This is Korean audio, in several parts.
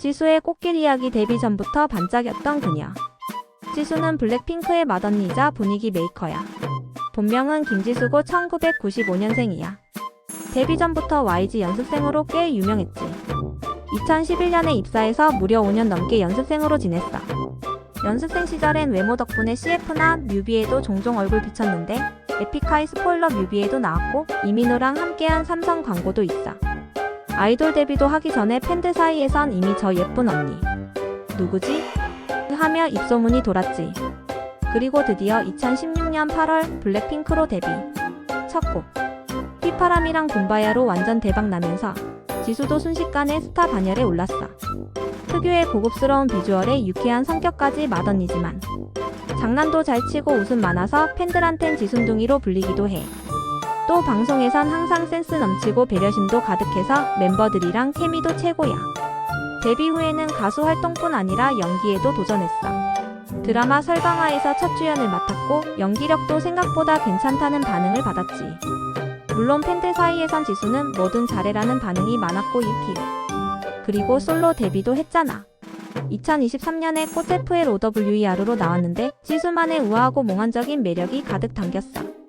지수의 꽃길 이야기 데뷔 전부터 반짝였던 그녀. 지수는 블랙핑크의 맏언니이자 분위기 메이커야. 본명은 김지수고 1995년생이야. 데뷔 전부터 YG 연습생으로 꽤 유명했지. 2011년에 입사해서 무려 5년 넘게 연습생으로 지냈어. 연습생 시절엔 외모 덕분에 CF나 뮤비에도 종종 얼굴 비쳤는데 에픽하이 스포일러 뮤비에도 나왔고 이민호랑 함께한 삼성 광고도 있어. 아이돌 데뷔도 하기 전에 팬들 사이에선 이미 저 예쁜 언니. 누구지? 하며 입소문이 돌았지. 그리고 드디어 2016년 8월 블랙핑크로 데뷔. 첫 곡. 휘파람이랑 붐바야로 완전 대박 나면서 지수도 순식간에 스타 반열에 올랐어. 특유의 고급스러운 비주얼에 유쾌한 성격까지 맏언니지만 장난도 잘 치고 웃음 많아서 팬들한텐 지순둥이로 불리기도 해. 또 방송에선 항상 센스 넘치고 배려심도 가득해서 멤버들이랑 케미도 최고야. 데뷔 후에는 가수 활동뿐 아니라 연기에도 도전했어. 드라마 설방아에서 첫 주연을 맡았고 연기력도 생각보다 괜찮다는 반응을 받았지. 물론 팬들 사이에선 지수는 뭐든 잘해라는 반응이 많았고 유키. 그리고 솔로 데뷔도 했잖아. 2023년에 꽃FL OWER로 나왔는데 지수만의 우아하고 몽환적인 매력이 가득 담겼어.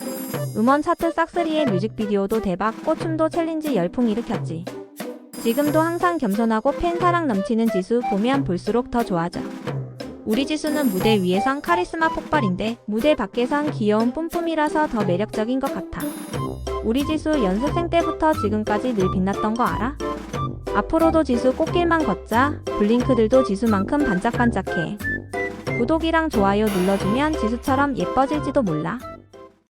음원 차트 싹스리의 뮤직비디오도 대박, 꽃춤도 챌린지 열풍 일으켰지. 지금도 항상 겸손하고 팬 사랑 넘치는 지수 보면 볼수록 더 좋아져. 우리 지수는 무대 위에선 카리스마 폭발인데 무대 밖에선 귀여운 뿜뿜이라서 더 매력적인 것 같아. 우리 지수 연습생 때부터 지금까지 늘 빛났던 거 알아? 앞으로도 지수 꽃길만 걷자. 블링크들도 지수만큼 반짝반짝해. 구독이랑 좋아요 눌러주면 지수처럼 예뻐질지도 몰라.